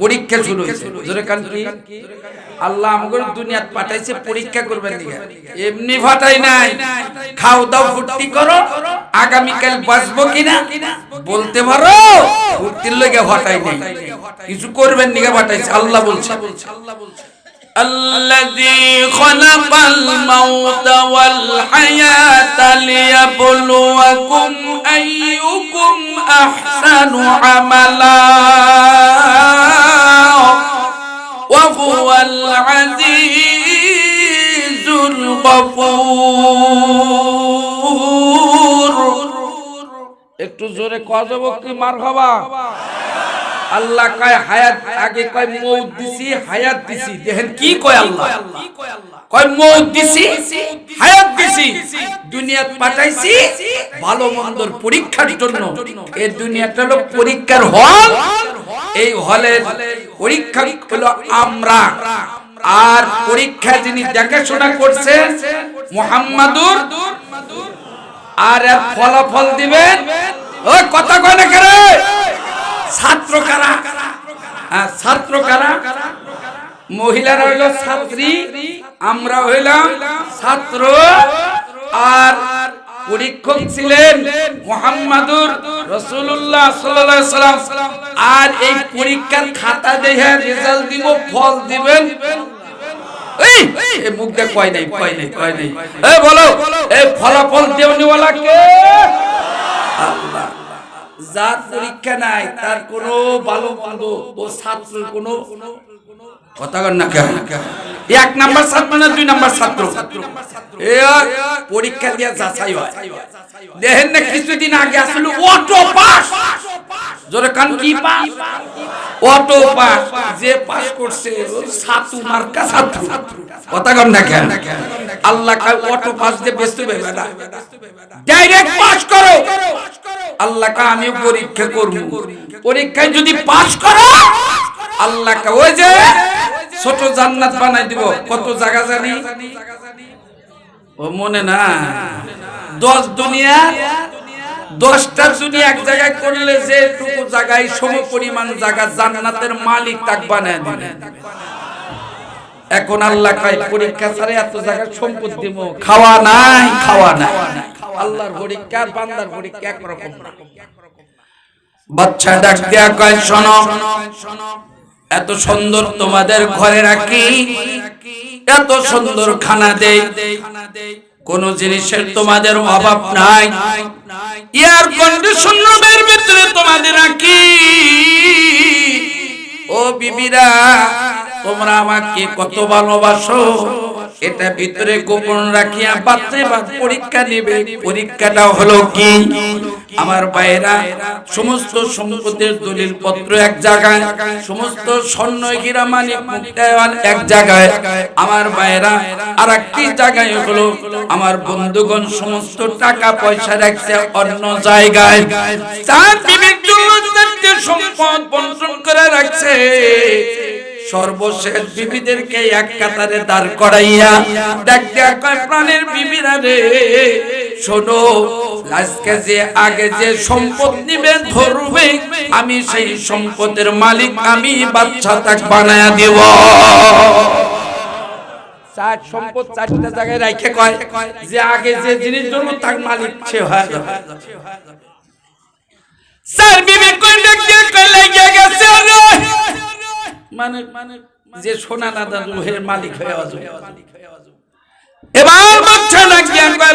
পরীক্ষা শুরু হয়েছে জোরে কান কি আল্লাহ আমাকে দুনিয়াত পাঠাইছে পরীক্ষা করবেন দিকে এমনি ফাটাই নাই খাও দাও ফুর্তি করো আগামীকাল বাঁচবো কিনা বলতে পারো ফুর্তির লেগে ফাটাই নাই কিছু করবেন দিকে ফাটাইছে আল্লাহ বলছে الذي خلق الموت والحياة ليبلوكم أيكم أحسن عملا وهو العزيز الغفور একটু জোরে কজব কি মার হবা আল্লাহ কয় হায়াত আগে কয় মৌত দিছি হায়াত দিছি দেখেন কি কয় আল্লাহ কয় মৌত দিছি হায়াত দিছি দুনিয়াত পাঠাইছি ভালো মন্দর পরীক্ষার জন্য এই দুনিয়াটা হলো পরীক্ষার হল এই হলের পরীক্ষা হলো আমরা। আর পরীক্ষা যিনি দেখাশোনা করছেন মোহাম্মদুর আর এর ফলাফল দিবেন ওই কথা কয় না কেন? ছাত্র কারা? হ্যাঁ, ছাত্র কারা? মহিলারা হইল ছাত্রী আমরা হইলাম ছাত্র আর পরীক্ষক ছিলেন মোহাম্মদুর রসুল্লাহ সাল্লাম। আর এই পরীক্ষার খাতা দেখে রেজাল্ট দিব, ফল দিবেন। ফলাফল যার পরীক্ষা নাই, তার কোনো ভালো মন্দ ও ছাত্রের কোনো কথা এক নাম্বার ছাত্র না দুই নাম্বার ছাত্র? পরীক্ষা দিয়ে যাচাই হয়। দেখেন না কিছুদিন আগে আসলে অটো পাস জোরে কান কি পাস অটো পাস যে পাস করছে ছাত্র মার্কা ছাত্র কথা কর না কেন? আল্লাহ কাল অটো পাস দিয়ে ব্যস্ত হবে না ডাইরেক্ট পাস করো। আল্লাহ কা আমিও পরীক্ষা করব। পরীক্ষায় যদি পাস করো, আল্লাহ কা ওই যে ছোট জান্নাত বানাই দিব, কত জায়গা জানি? ও মনে না দশ দুনিয়া দশটা দুনিয়া এক জায়গায় করলে যে টুকু জায়গায় সম পরিমাণ জায়গা জান্নাতের মালিক তাক বানায় দিবে। এখন আল্লাহ কয়, পরীক্ষা ছাড়া এত জায়গায় সম্পদ দিব। খাওয়া নাই খাওয়া নাই। আল্লাহর পরীক্ষা, বান্দার পরীক্ষা একরকম বাচ্চা ডাক দেয়া কয়, শোনো, এত সুন্দর তোমাদের ঘরে রাখি, এত সুন্দর খানা দেই। কোন জিনিসের তোমাদের অভাব নাই। এয়ার কন্ডিশন রুমের ভিতরে তোমাদের রাখি। ও বিবিরা, তোমরা আমাকে কত ভালোবাসো। এটা ভিতরে গোপন রাখিয়া বা পরীক্ষা নেবে। পরীক্ষাটা হলো কি? আমার ভাইরা সমস্ত সম্পদের দলিল পত্র এক জায়গায়, সমস্ত স্বর্ণ হীরা মানিক মুক্তায়ন এক জায়গায়। আমার ভাইরা আর একটি জায়গায় হলো আমার বন্ধুগণ সমস্ত টাকা পয়সা রাখছে অন্য জায়গায়। তার বিবেক সম্পদ বন্টন করে রাখছে সর্বশেষ বিবিদেরকে এক কাতারে দাঁড় করাইয়া দেখ দেখ, কয় প্রাণের বিবিরা রে। শোনো, আজকে যে আগে যে সম্পদ নিবে ধরবে, আমি সেই সম্পদের মালিক, আমি বাচ্চা তাক বানায়া দেব। চার সম্পদ চারটা জায়গায় রাখে কয়, যে আগে যে জিনিস জন্য তার মালিক সে হয়ে স্যার, বিবেক কই লাগিয়ে গেছে রে মানে মানে যে সোনা দাদা মালিক হয়ে আসবে এবার বাচ্চা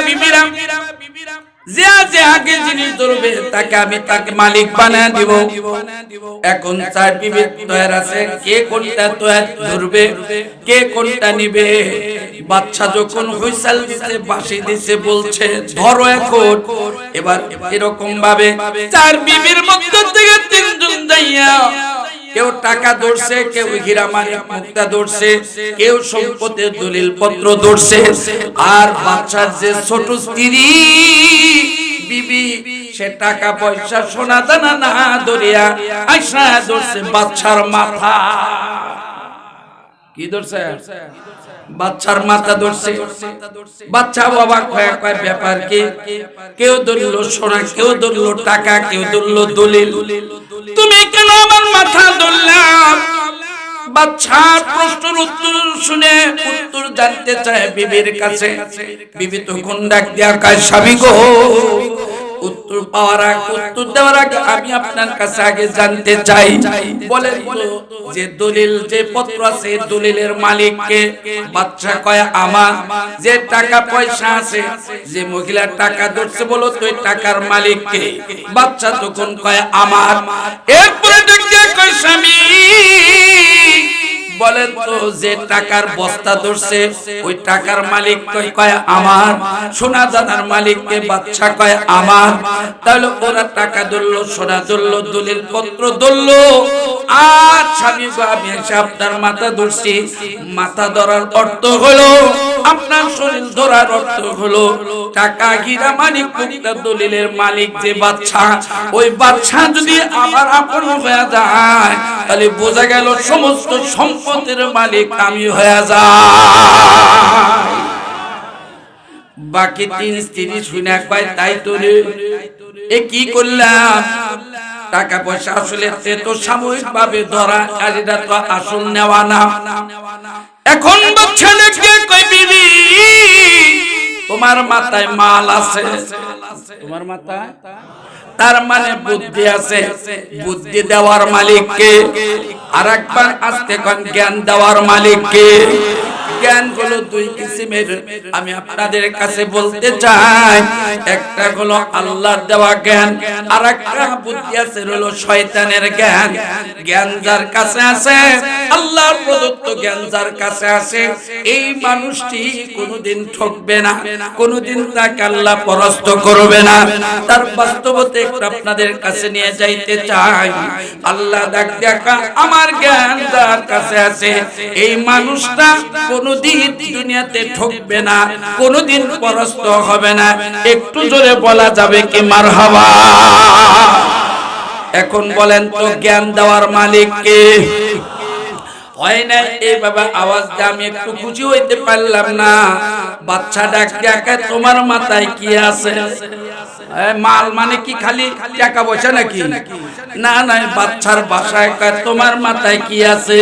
বিবিরাম। যে যে আগে জিনিস ধরবে তাকে আমি তাকে মালিক বানায় দিব। এখন চার বিবেক তৈরি আছে কে কোনটা তৈরি ধরবে কে কোনটা নিবে। বাচ্চা যখন হুইসাল বাঁশি দিছে বলছে ধরো এখন। এবার এরকম ভাবে চার বিবির মধ্যে থেকে যাইয়া কেউ টাকা ধরছে, কেউ হীরা মানে মুক্তা ধরছে, কেউ সম্পদের দলিল পত্র ধরছে। আর বাচ্চার যে ছোট স্ত্রী সে টাকা পয়সা সোনা দানা না ধরিয়া আইসা ধরছে বাচ্চার মাথা। কি ধরছে? বাচ্চার মাথা ধরছে। বাচ্চা বাবা কয় কয়, ব্যাপার কি? কেউ ধরলো সোনা, কেউ ধরলো টাকা, কেউ ধরলো দলিল। তুমি মাথা ধরলাম। বাচ্চার প্রশ্নের উত্তর শুনে উত্তর জানতে চায় বিবির কাছে। বিবি দিয়া স্বামী গো, উত্তর পাওয়ার আগে, উত্তর দেওয়ার আগে আমি আপনার কাছে আগে জানতে চাই। যে দলিল, যে পত্র আছে দলিলের মালিককে বাচ্চা কয় যে টাকা পয়সা আছে, যে মহিলার টাকা ধরছে বলো তো টাকার মালিককে। বাচ্চা তখন কয়, আমার। এরপরে ডাক দিয়া কয় স্বামী। বলেন তো, যে টাকার বস্তা ধরছে, ওই টাকার মালিক কয় আমার। সোনা দানার মালিককে বাচ্চা কয়, আমার। তাহলে ওরা টাকা ধরলো, সোনা ধরলো, দলিল পত্র ধরলো। আর স্বামী আমি এসে আপনার মাথা ধরছি। মাথা ধরার অর্থ হলো, আপনার শরীর ধরার অর্থ হলো, টাকা গিরা মালিক মুক্তা দলিলের মালিক যে বাচ্চা ওই বাচ্চা যদি আমার আপন হয়ে যায়, তাহলে বোঝা গেল সমস্ত সম্পদের মালিক আমি হয়ে যায় বাকি তিন স্ত্রী শুনে কয় তাই তো এ কি করলাম? টাকা পয়সা আসলে সে তো সাময়িক ভাবে ধরা আর তো আসল নেওয়া না। এখন দেখে কই বিবি, তোমার মাথায় মাল আছে। তোমার মাথায়? তার মানে বুদ্ধি আছে। বুদ্ধি দেওয়ার মালিক কে আর একবার আসতে জ্ঞান দেওয়ার মালিককে। জ্ঞান হলো দুই কিসিমের। আমি আপনাদের কাছে বলতে চাই, একটা হলো আল্লাহর দেওয়া জ্ঞান আর একটা বুদ্ধি আছে, হলো শয়তানের জ্ঞান। জ্ঞান যার কাছে আছে, আল্লাহর প্রদত্ত জ্ঞান যার কাছে আছে, এই মানুষটি কোনোদিন ঠকবে না, কোনোদিন তাকে আল্লাহ পরাস্ত করবে না। তার বাস্তবতে একটু আপনাদের কাছে নিয়ে যাইতে চাই। আল্লাহ দেখা, আমার জ্ঞান যার কাছে আছে, এই মানুষটা কোনোদিন দুনিয়াতে ঠকবে না, কোনোদিন পরস্ত হবে না। একটু জোরে বলা যাবে কি মার এখন বলেন তো জ্ঞান দেওয়ার মালিক কে? হয় না একটু হইতে পারলাম না। তোমার মাথায় কি আছে? মাল মানে নাকি? না না বাচ্চার তোমার মাথায় আছে?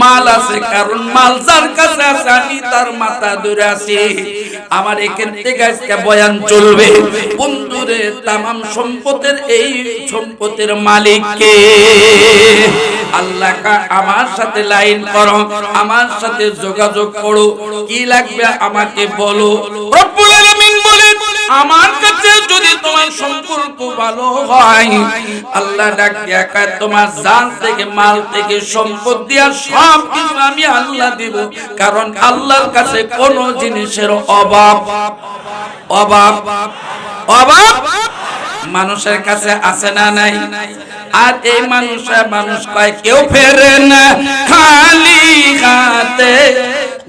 মাল আছে, কারণ মাল যার কাছে আছে, আমি তার মাথা দূরে আছি। আমার এখান থেকে বয়ান চলবে। বন্ধুরে, তামাম সম্পদের, এই সম্পদের মালিককে আল্লাহ আমার সাথে লাইন করো আমার সাথে যোগাযোগ করো কি লাগবে আমাকে বলো। রব্বুল আলামিন বলেন আমার কাছে যদি তোমার সম্পর্ক ভালো হয় আল্লাহ ডাক তোমার জান থেকে মাল থেকে সম্পদ দিয়া সব কিছু আমি আল্লাহ দিব কারণ আল্লাহর কাছে কোনো জিনিসের অভাব অভাব অভাব মানুষের কাছে আছে না নাই? আর এই মানুষ মানুষ কয়, কেউ ফেরে না, খালি হাতে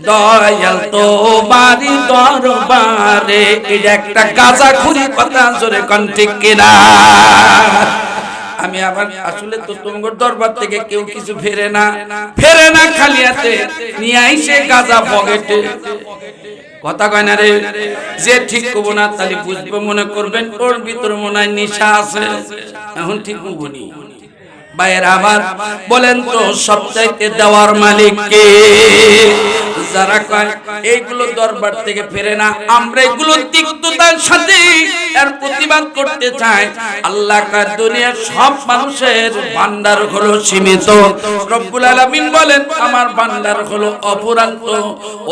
দয়াল তো বাড়ি দরবারে। এটা একটা গাজা খুরি কথা, জোরে কন ঠিক কিনা? আমি আবার আসলে তো তোমার দরবার থেকে কেউ কিছু ফেরে না। ফেরে না খালি হাতে, নিয়ে আইসে গাজা পকেটে। কথা কয় না রে? যে ঠিক কব না তাহলে বুঝবে মনে করবেন, ওর ভিতর মনে হয় নিশা আছে। এখন ঠিক কবনি বাইরে আবার বলেন তো সবচাইতে দেওয়ার মালিক কে? যারা কয়, এইগুলো দরবার থেকে ফেরে না, আমরা এগুলো তিক্ততার সাথে এর প্রতিবাদ করতে চাই। আল্লাহ কার দুনিয়ার সব মানুষের ভান্ডার হলো সীমিত। রব্বুল আলামিন বলেন, আমার ভান্ডার হলো অপুরান্ত।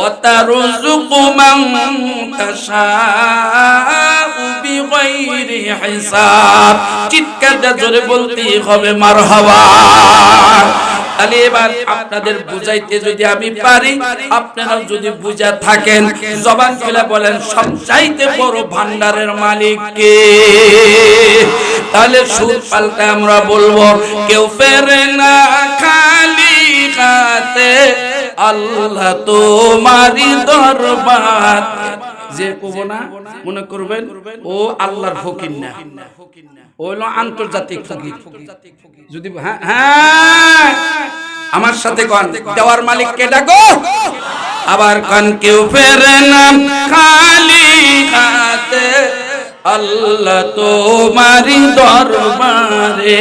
ও তারুযুকু মান তাশাউ বিগাইরি হিসাব। চিৎকার জোরে বলতেই হবে তাহলে এবার আপনাদের বুঝাইতে যদি আমি পারি আপনারা যদি বুঝা থাকেন, জবান খুলে বলেন, সবচাইতে বড় ভান্ডারের মালিক কে? তাহলে সুর পাল্টা আমরা বলব, কেউ ফেরে না খালি হাতে, আল্লাহ তোমারি দরবার যে কব না, মনে করবেন, ও আল্লাহর ফকির না। ও আন্তর্জাতিক ফকির। যদি হ্যাঁ হ্যাঁ। আমার সাথে কন, দেওয়ার মালিক কে ডাকো? আবার কন, কেউ ফেরে না, খালি হাতে। আল্লাহ তোমারি দরবারে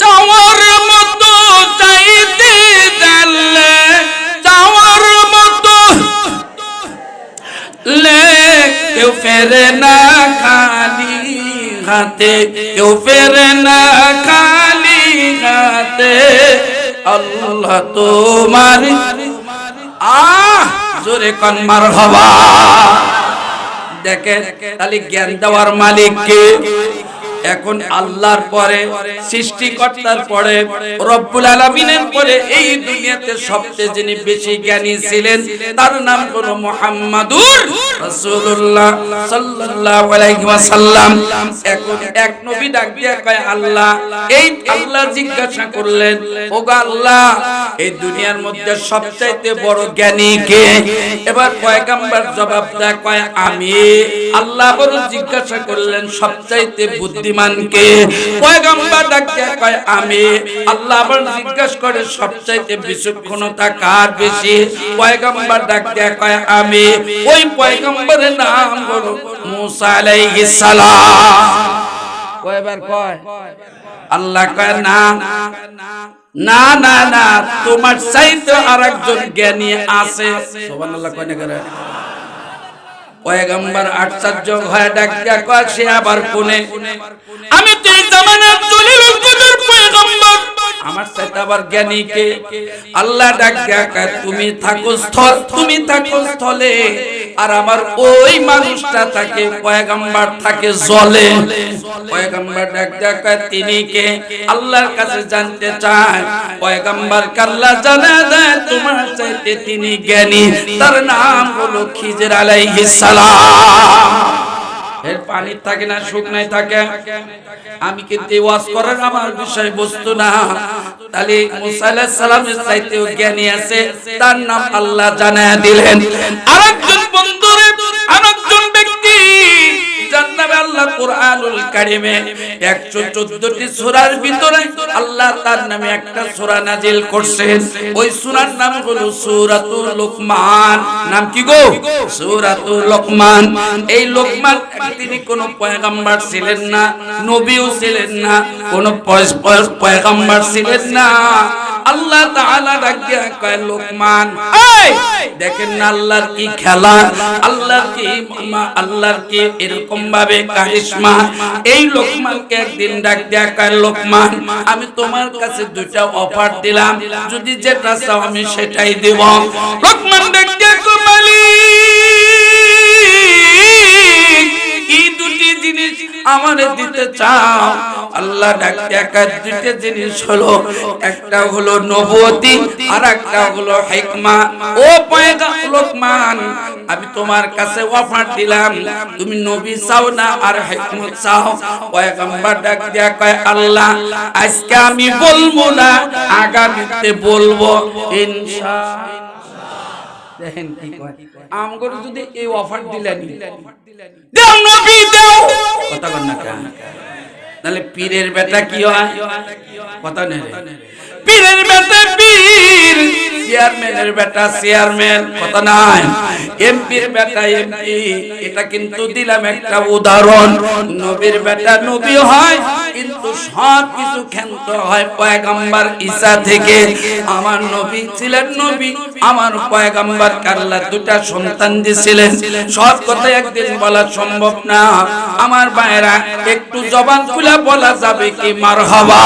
চাওয়ার মতো চাইতে জানলে চাওয়ার মতো লে কেউ ফেরে না খালি হাতে, কেউ ফেরে না খালি হাতে। আল্লাহ তোমার, আহ, জোরে কন মার হবা দেখে তাহলে জ্ঞান দেওয়ার মালিক কে? এখন আল্লাহর পরে, সৃষ্টিকর্তার পরে, রব্বুল আলামিনের পরে এই দুনিয়াতে সবচেয়ে যিনি বেশি জ্ঞানী ছিলেন, তার নাম হলো মুহাম্মাদুর এখন এক নবী কয়, আল্লাহ, এই আল্লাহ জিজ্ঞাসা করলেন আল্লাহ, এই দুনিয়ার মধ্যে সবচাইতে বড় জ্ঞানী কে? এবার পয়গাম্বর জবাব দেয়, কয়, আমি। আল্লাহ বড় জিজ্ঞাসা করলেন, সবচাইতে বুদ্ধিমান কে পয়গাম্বর ডাক দিয়ে কয়, আমি আল্লাহ আবার জিজ্ঞাসা করে সবচাইতে বিচক্ষণতা কার বেশি? পয়গাম্বর ডাক দিয়ে কয়, আমি ওই পয়গাম্বরের নাম হলো মুসা আলাইহিস সালাম। কয়বার কয়, আল্লাহ কয়, না না না না, তোমার চাইতে আর একজন জ্ঞানী আছে। সুবহানাল্লাহ কয় না পয়গম্বর আশ্চর্য হয়ে ডাকিয়া কয় সে আবার কোনে? আমি তুই এই আমার সাথে আবার জ্ঞানী কে আল্লাহ তুমি থাকো স্থল, তুমি থাকো স্থলে। আর আমার ওই মানুষটা থাকে পয়গম্বর থাকে জলে। পয়গম্বর ডাক তিনি কে? আল্লাহর কাছে জানতে চায়, পয়গম্বর কাল্লা দেয়, তোমার চাইতে তিনি জ্ঞানী। তার নাম হলো এর পানি থাকে না থাকে। আমি কিন্তু ওয়াজ করার আমার বিষয় বস্তু না। তাহলে মুসা আলাইহিস সালামের জ্ঞানী আছে তার নাম আল্লাহ আরেকজন আরেকজন ব্যক্তি নামে আল্লাহ কোরআনুল কারিমে 114টি সূরার ভিতরে আল্লাহ তার নামে একটা সূরা নাজিল করছেন। ওই সূরার নাম হলো সূরাতুল লোকমান। নাম কি গো? সূরাতুল লোকমান। এই লোকমান তিনি কোন পয়গম্বর ছিলেন না, নবীও ছিলেন না, কোন পয়গম্বর ছিলেন না। আল্লাহ তাআলা ডাকিয়া কয়, লোকমান, এই, দেখেন না আল্লাহর কি খেলা, আল্লাহর কি আল্লাহর কি এরকম ভাবে কারিশমা? এই লোকমানকে একদিন ডাক দেয়া কয়, লোকমান, আমি তোমার কাছে দুইটা অফার দিলাম, যদি যেটা চাও আমি সেটাই দেব। লোকমান ডাক মালিক জিনিস আমারে দিতে চাও। আল্লাহ একা দুইটা জিনিস হলো, একটা হলো নবুয়তি আর একটা হলো হিকমা। ও লোকমান, আমি তোমার কাছে অফার দিলাম, তুমি নবী চাও না আর হিকমত চাও? পয়গম্বর ডাক দিয়া কয়, আল্লাহ, আজকে আমি বলব না, আগামীতে বলব ইনশাআল্লাহ দেখেন কি কয়? আমগর যদি এই অফার দিলেন। দেও নবী দেও! কথা কন না কেন? তাহলে পীরের বেটা কি হয়? কথা নেই পীর। চেয়ারম্যানের বেটা চেয়ারম্যান নাই। বেটা এমপি, এটা কিন্তু দিলাম একটা উদাহরণ। নবীর বেটা নবী হয়, কিন্তু সব কিছু ক্ষান্ত হয় পয়গাম্বার থেকে। আমার নবী ছিলেন নবী, আমার পয়গাম্বার কাল্লা দুটা সন্তান দিয়েছিলেন সব কথা একদিন বলা সম্ভব না। আমার ভাইরা একটু জবান খুলে বলা যাবে কি মার হবা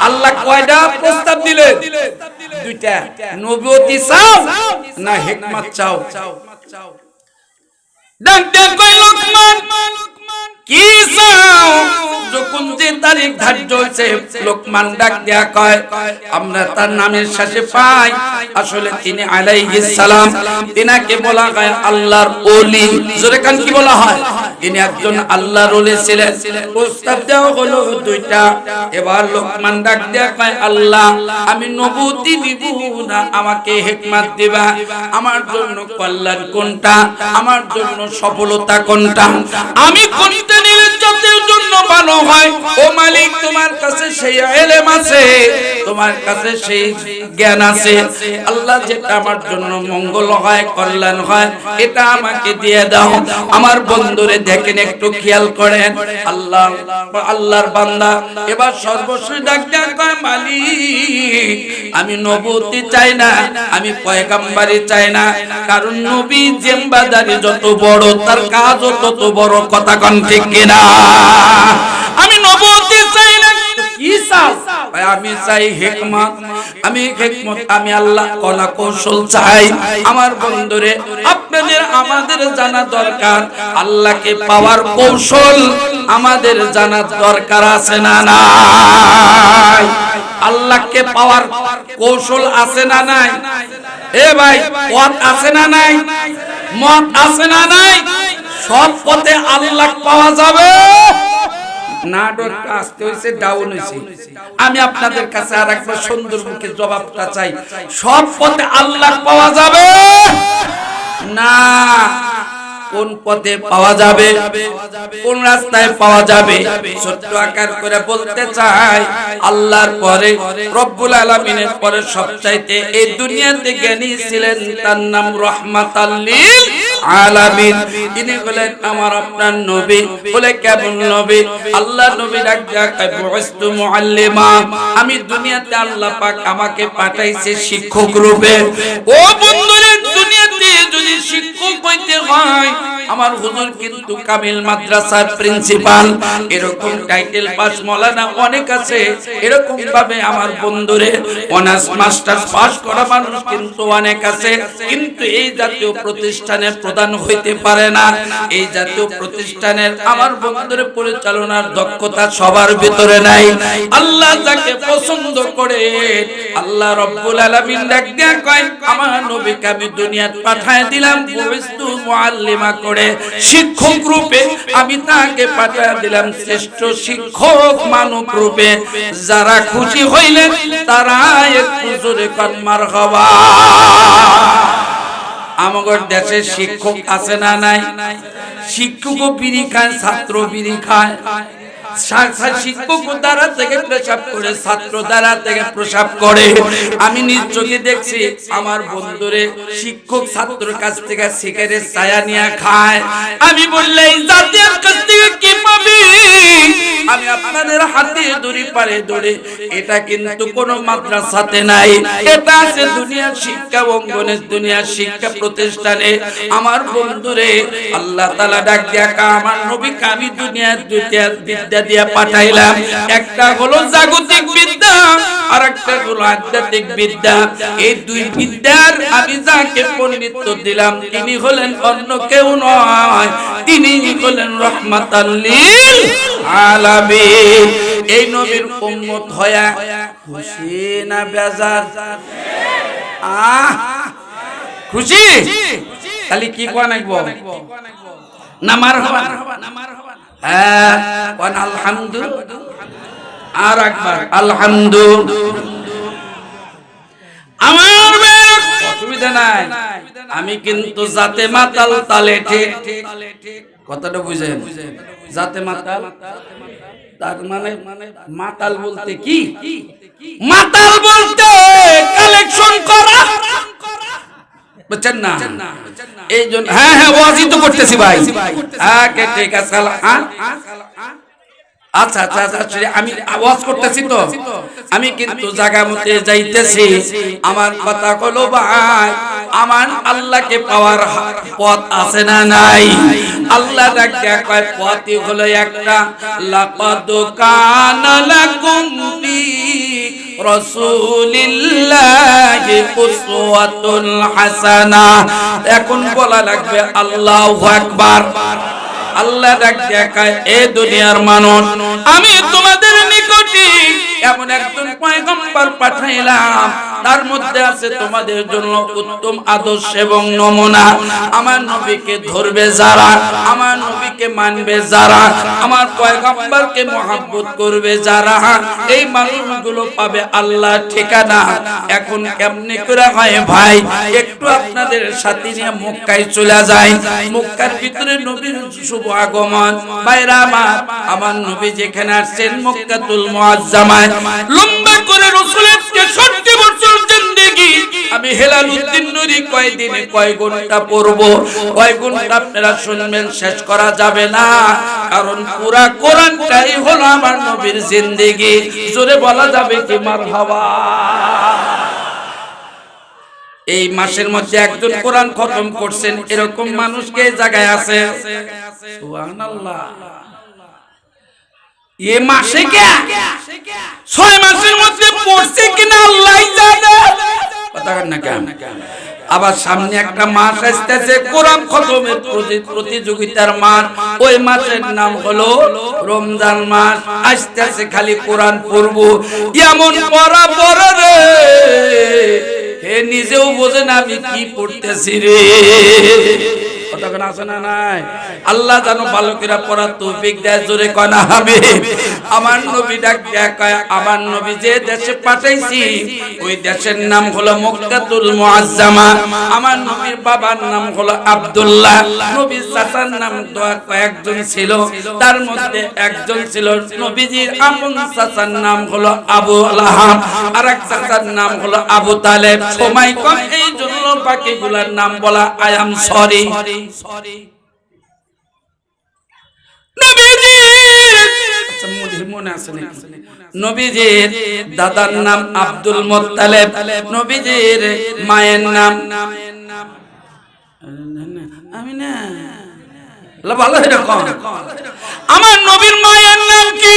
আল্লাহ কয়টা প্রস্তাব দিলেন দুইটা। নবতি চাও না হিকমত চাও? ডাক ডাক কই লোকমান? যখন যে তারিখ ধার্য হয়েছে, লোকমান ডাক দেয়া কয়, আমরা তার নামের শেষে পাই। আসলে তিনি সালাম, তিনাকে বলা হয় আল্লাহর ওলি। জোরে কি বলা হয়? তিনি একজন আল্লাহর ওলি ছিলেন। প্রস্তাব দেওয়া হলো দুইটা। এবার লোকমান ডাক দেয়া কয়, আল্লাহ, আমি নবুতি দিব না, আমাকে দিবা। আমার জন্য কল্যাণ কোনটা? আমার জন্য সফলতা কোনটা? আমি কোনটা জন্য হয়। ও মালিক, তোমার কাছে সেই এলেম আছে, তোমার কাছে সেই জ্ঞান আছে। আল্লাহ যেটা আমার জন্য মঙ্গল হয়, কল্যাণ হয়, এটা আমাকে দিয়ে দাও। আমার বন্ধুরে দেখেন, একটু খেয়াল করেন। আল্লাহ, আল্লাহর বান্দা। এবার ডাক কয়, মালিক, আমি নবুতি চাই না, আমি পয়গাম্বারি চাই না। কারণ নবী জেম্বাদারি যত বড়, তার কাজও তত বড়, কথা কন ঠিক কিনা? আমি নবুতি চাই না। কি চাও? আমি চাই হেকমত। আমি হেকমত, আমি আল্লাহ কলা কৌশল চাই। আমার বন্ধুরে, আপনাদের, আমাদের জানা দরকার। আল্লাহকে পাওয়ার কৌশল আমাদের জানা দরকার আছে না নাই? আল্লাহকে পাওয়ার কৌশল আছে না নাই? এ ভাই, পথ আছে না নাই? মত আছে না নাই? সব পথে আল্লাহ পাওয়া যাবে। নাটকটা আসতে হয়েছে ডাউন হয়েছে আমি আপনাদের কাছে আর একবার সুন্দর মুখে জবাবটা চাই। সব পথে আল্লাহ পাওয়া যাবে? না। কোন পথে পাওয়া যাবে? কোন রাস্তায় পাওয়া যাবে? ছোট্ট আকার করে বলতে চাই, আল্লাহর পরে রব্বুল আলামিনের পরে সবচাইতে এই দুনিয়াতে জ্ঞানী ছিলেন তার নাম রহমাতাল্লিল আলামিন। তিনি বলেন, আমার আপনার নবী বলে কেমন নবী? আল্লাহ নবী ডাক মুআল্লিমা, আমি দুনিয়াতে আল্লাহ পাক আমাকে পাঠাইছে শিক্ষক রূপে। ও বন্ধুরে যদি শিক্ষক হইতে হয়, আমার হুজুর কিন্তু কামিল মাদ্রাসার প্রিন্সিপাল এরকম টাইটেল পাস মৌলানা অনেক আছে। এরকম ভাবে আমার বন্ধুরে অনার্স মাস্টার্স পাস করা মানুষ কিন্তু অনেক আছে। কিন্তু এই জাতীয় প্রতিষ্ঠানে প্রদান হইতে পারে না। এই জাতীয় প্রতিষ্ঠানের আমার বন্ধুরে পরিচালনার দক্ষতা সবার ভিতরে নাই। আল্লাহ যাকে পছন্দ করে, আল্লাহ রব্বুল আমার নবীকে আমি পাঠায় দিলাম বস্তু মুআল্লিমা করে। শিক্ষক রূপে আমি তাকে পাঠায় দিলাম, শ্রেষ্ঠ শিক্ষক মানব রূপে। যারা খুশি হইলেন, তারা একটু জোরে কন, মারহাবা। আমাদের দেশে শিক্ষক আছে না নাই? শিক্ষকও বিড়ি খায় ছাত্র বিড়ি খায়। শিক্ষক দ্বারা থেকে প্রসাব করে ছাত্র দ্বারা থেকে প্রসাব করে। আমি নিজ চোখে দেখছি, আমার বন্ধুরে শিক্ষক কাছ থেকে ছায়া নিয়ে খায়। আমি জাতীয় কাছ থেকে কি পাবি? আমি আপনাদের হাতে দড়ি পারে এটা কিন্তু কোনো মাদ্রাসাতে নাই। এটা আছে দুনিয়ার শিক্ষা অঙ্গনে দুনিয়ার শিক্ষা প্রতিষ্ঠানে। আমার বন্ধুরে আল্লাহ তালা ডাক কা আমার নবীকে আমি দুনিয়ার বিদ্যা দিয়া পাঠাইলাম। একটা হলো জাগতিক বিদ্যা আর একটা হলো আধ্যাত্মিক বিদ্যা। এই দুই বিদ্যার আমি যাকে পণ্ডিত দিলাম, তিনি হলেন অন্য কেউ নয়, তিনি হলেন রহমাতাল্লিল আলামিন। এই নবীর উম্মত হয়া খুশি না বেজার। আহ! খুশি? তাহলে কি কোয়া নাকবো না মার হবা হ্যাঁ নাই, আমি কিন্তু জাতে মাতাল তালে ঠিক। কথাটা বুঝেন, জাতে মাতাল, তার মানে মাতাল বলতে কি? মাতাল বলতে কালেকশন করা বুঝছেন না এই জন্য হ্যাঁ হ্যাঁ ওয়াজি তো করতেছি ভাই। ঠিক আছে হ্যাঁ? আচ্ছা আচ্ছা আচ্ছা আচ্ছা, আমি আওয়াজ করতেছি তো। আমি কিন্তু জায়গা মতে যাইতেছি। আমার কথা হলো ভাই আমার আল্লাহকে পাওয়ার পথ আছে না নাই? আল্লাহ ডাকে কয় পথই হলো একটা। লাকাদ কানা লাকুম ফি রাসূলিল্লাহি উসওয়াতুল হাসানা। এখন বলা লাগবে আল্লাহু আকবার। আল্লাহ এ দুনিয়ার মানুষ। আমি তোমাদের নিকটে এমন একজন পয়গম্বর পাঠাইলাম, তার মধ্যে আছে তোমাদের জন্য উত্তম আদর্শ এবং নমুনা। আমার নবীকে ধরবে যারা, আমার নবীকে মানবে যারা, আমার পয়গম্বরকে মহাব্বত করবে যারা। এই মানুষগুলো পাবে আল্লাহ ঠিকানা। এখন কেমনে করে হয় ভাই? একটু আপনাদের সাথে নিয়ে মক্কায় চলে যায় মক্কার ভিতরে নবীর শুভ আগমন। বাইরা আমার আমার নবী যেখানে আসছেন মক্কাতুল মুআজ্জামায় লম্বা করে রাসূলের 63 বছর আমি হেলাল উদ্দিন কয় ঘণ্টা পড়ব? কয় ঘণ্টা আপনারা শুনবেন, শেষ করা যাবে না। কারণ পুরা কোরআনটাই হলো আমার নবীর জোরে বলা যাবে কি মারহাবা? এই মাসের মধ্যে একজন কোরআন খতম করছেন, এরকম মানুষকে জায়গায় আছে? এ মাসে কে? ছয় মাসের মধ্যে পড়ছে কিনা আল্লাহ জানে। কথা না কেন? আবার সামনে একটা মাস আসতেছে, কোরআন খতমের প্রতি- প্রতিযোগিতার মাস। ওই মাসের নাম হলো রমজান মাস। আসতেছে খালি কোরআন পড়ব। এমন পড়া পড়া রে। হে নিজেও বোঝে না আমি কি পড়তেছি রে। কতক্ষণ আছে না নাই? আল্লাহ জানো বালকেরা পড়ার তৌফিক দেয়, জোরে কনা হবে আমার নবী ডাক কয়, আমার নবী যে দেশে পাঠাইছি, ওই দেশের নাম হলো মক্কাতুল মুআজ্জামা। আমার নবীর বাবার নাম হলো আব্দুল্লাহ। নবীর চাচার নাম দোয়া কয়েকজন ছিল। তার মধ্যে একজন ছিল নবীজির আপন চাচার নাম হলো আবু লাহাব আর এক চাচার নাম হলো আবু তালেব। সময় কম এই জন্য বাকিগুলার নাম বলা, আই এম সরি। সরি নবীজির দাদার নাম আব্দুল মোত্তালেব। নবীজির মায়ের নাম। আমি না ভালো আমার নবীর মায়ের নাম কি?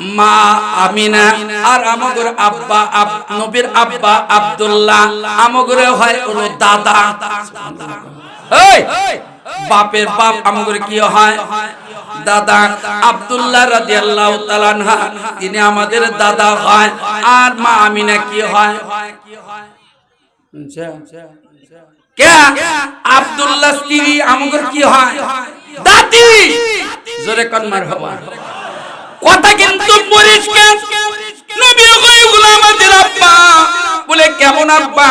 মা আমিনা আর আমগর আব্বা, আব- নবীর আব্বা আব্দুল্লাহ, আমগরে হয় হলো দাদা। এই বাপের বাপ আমগরে কি হয়? দাদা আব্দুল্লাহ রাদিয়াল্লাহু তাআলা তিনি আমাদের দাদা হয়। আর মা আমিনা কি হয়? কে? আব্দুল্লাহ স্ত্রী আমগর কি হয়? দাদি জোরে কন্মার হবা কথা কিন্তু পরিষ্কার। নবী কইগুলো আমাদের আব্বা। বলে, কেমন আব্বা?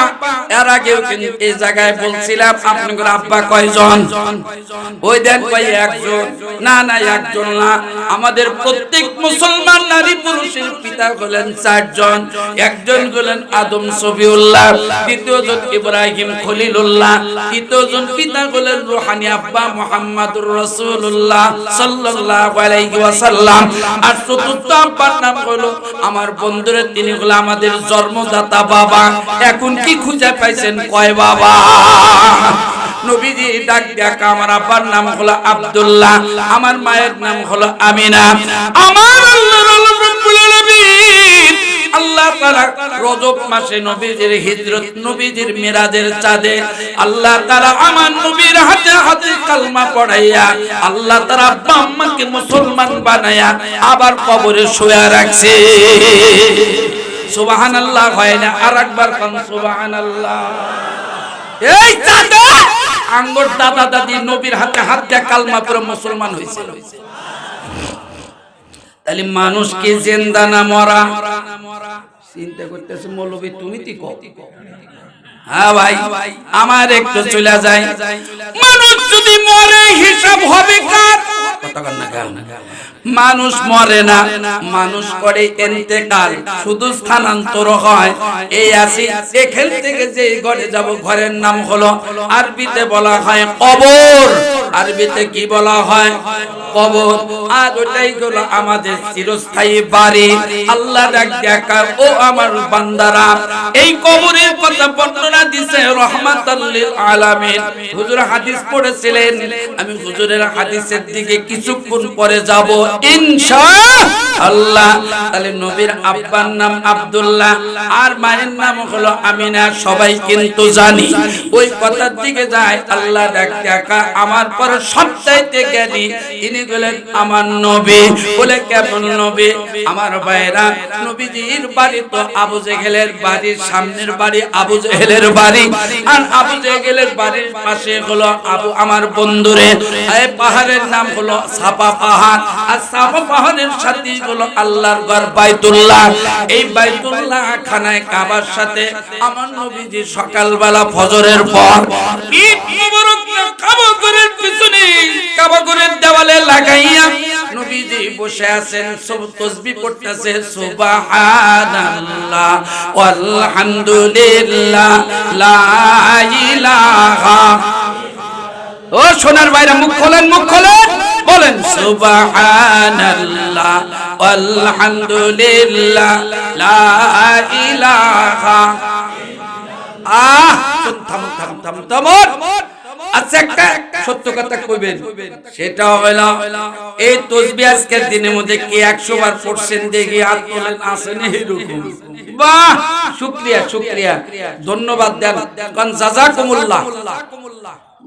এর আগেও কিন্তু এই জায়গায় বলছিলাম আপনাদের আব্বা কয়জন? ওই দেন কয় একজন। না না, একজন না। আমাদের প্রত্যেক মুসলমান নারী পুরুষের পিতা হলেন চারজন। একজন হলেন আদম সফিউল্লাহ, দ্বিতীয় জন ইব্রাহিম খলিলুল্লাহ, তৃতীয় জন পিতা হলেন রুহানি আব্বা মুহাম্মাদুর রাসূলুল্লাহ সাল্লাল্লাহু আলাইহি ওয়াসাল্লাম। আর চতুর্থ আব্বার নাম হলো, আমার বন্ধুরে, তিনি হলো আমাদের জন্মদাতা বাবা। এখন কি খুঁজে পাইছেন? কয় বাবা, নবীজি ডাক ডাকা আমার আব্বার নাম হলো আব্দুল্লাহ, আমার মায়ের নাম হলো আমিনা। আমার আল্লাহর রাব্বুল আলামিন, আল্লাহ রজব মাসে নবীজির হিজরত, নবীজির মিরাজের চাঁদে, আল্লাহ তাআলা আমার নবীর হাতে হাতে কালমা পড়াইয়া, আল্লাহ তাআলা আব্বা আম্মাকে মুসলমান বানায়া আবার কবরে শুয়ে রাখছে। সুবহানাল্লাহ হয় না এই চাঁদে আঙ্গর দাদা দাদি নবীর হাতে হাত কালমা মুসলমান তাহলে মানুষ কি জেন্দা না মরা? চিন্তা করতেছে, মৌলবী, তুমি কও? হ্যাঁ ভাই, আমার একটু চলে যায় মানুষ যদি মরে, হিসাব হবে কার? মানুষ মরে না। মানুষ করে এন্তেকাল। শুধু স্থানান্তর হয়। এই আসি এখান থেকে যে ঘরে যাব ঘরের নাম হলো আরবিতে বলা হয় কবর। আরবিতে কি বলা হয়? কবর। আর ওটাই হলো আমাদের চিরস্থায়ী বাড়ি। আল্লাহ ডাক দেখা ও আমার বান্দারা এই কবরের কথা বর্ণনা দিছে রহমাতাল্লিল আলামিন। হুজুর হাদিস পড়েছিলেন। আমি হুজুরের হাদিসের দিকে কিছুক্ষণ পরে যাব। আমার আবু জেহেলের বাড়ির সামনের বাড়ি আবু জেহেলের বাড়ি। আর আবু জেহেলের বাড়ির পাশে হলো আবু, আমার বন্ধুরে। পাহাড়ের নাম হলো সাপা পাহাড়। আর সাথে আল্লাহর ঘর বাইতুল্লাহ। এই বাইতুল্লাহ খানায় কাবার সাথে আমার নবীজি সকালবেলা ফজরের পর পিছনে দেওয়ালে লাগাইয়া নবীজি বসে আছেন, সব তসবি পড়তেছে, সুবহানাল্লাহ লা ইলাহা। ও সোনার বাইরা মুখ খোলেন মুখ খোলেন। বলেন আলহামদুলিল্লাহ আচ্ছা সেটা এই দিনের মধ্যে কি 100 বার দেখি বাহ, শুকরিয়া শুকরিয়া। ধন্যবাদ দেন।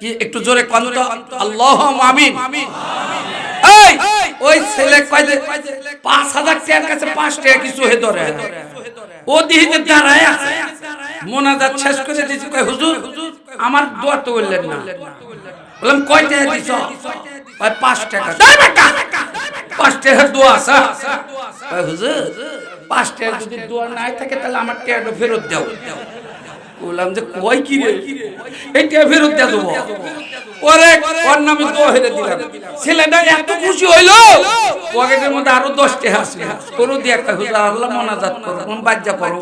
কি একটু জোরে কন্ত আল্লাহ আমিন। ওই ছেলে পাঁচ হাজার টাকার কাছে পাঁচ টাকা কিছু হয়ে ধরে। ও আমার তো বললেন বললাম টাকা পাঁচ টাকা। পাঁচ টাকার দোয়া পাঁচ টাকা যদি নাই থাকে, তাহলে আমার ফেরত দাও। বললাম যে কয় কি রে? এই টাকা ফেরত দিয়ে দেবো? পরে ওর নামে হেরে দিলাম। ছেলেটা এত খুশি হইল। পকেটের মধ্যে আরও দিয়ে একটা হুজুর আল্লাহ মোনাজাত করো বাজ্যা করো।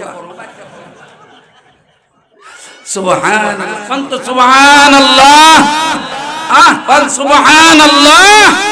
সুবহান কন্ত সুবহান আল্লাহ আহ বল সুবহান আল্লাহ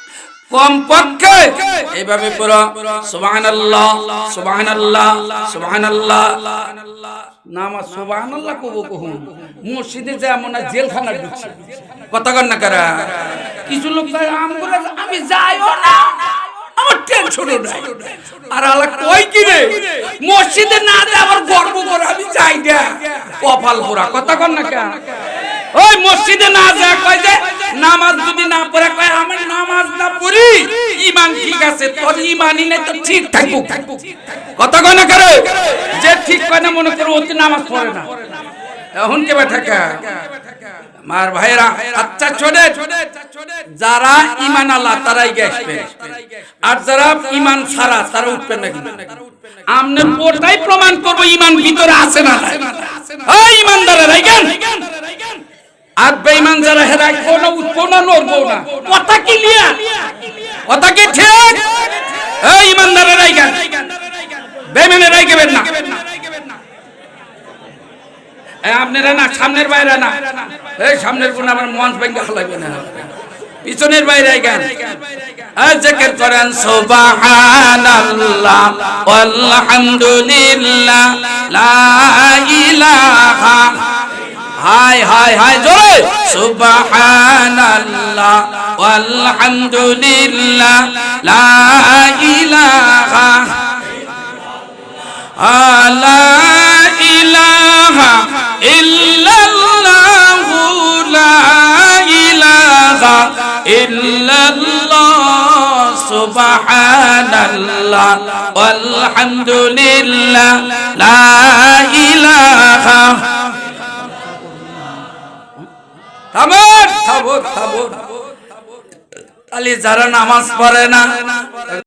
কম পক্ষে এইভাবে পড়ো সুবহানাল্লাহ সুবহানাল্লাহ সুবহানাল্লাহ। নামাজ সুবহানাল্লাহ কব মসজিদে যায় জেলখানা ঢুকছে। কথা কর না কারা? কিছু লোক আমি যাইও না। আমার টেনশনও নাই। আর কই কি রে? মসজিদে না আবার গর্ব করে আমি যাই না। কপাল পোড়া। কথা কর না কেন ওই মসজিদে না যায় কয় যে, নামাজ যদি না পড়ে, কয় আমার নামাজ না পড়ি, ইমান ঠিক আছে, তোর ইমানই নাই তো ঠিক থাকুক। কথা কয় না করে? যে ঠিক কয় না, মনে করো অতি নামাজ পড়ে না। এখন কে? থাকে মার ভাইরা আচ্ছা ছোটে যারা ইমান আল্লাহ, তারাই আসবে আর যারা ইমান ছাড়া, তারা উঠবে না কিন্তু। আমনের ওটাই প্রমাণ করব, ইমান ভিতরে আছে না ইমানদারের রাইগান আর বেঈমান যারা হেরা খাও না উঠবো না নড়বো না। কথা কি লিয়া কথা কি ঠিক? এই ইমানদারের রাইগা বেঈমানের রাই না। আপনারা না, সামনের বাইরে না। এই সামনের কোন আমার মঞ্চ ভেঙে খালাইবে না। পিছনের বাইরে গান। জিকির করেন, সুবহানাল্লাহ আলহামদুলিল্লাহ লা ইলাহা হাই হাই হাই, জোরে। সুবহানাল্লাহ আলহামদুলিল্লাহ লা ইলাহা লা ইলাহা ইল্লাল্লাহ লা ইলাহা ইল্লাল্লাহ, সুবহানাল্লাহ আলহামদুলিল্লাহ লা ইলাহা থামুন থামুন থামুন। তাহলে যারা নামাজ পড়ে না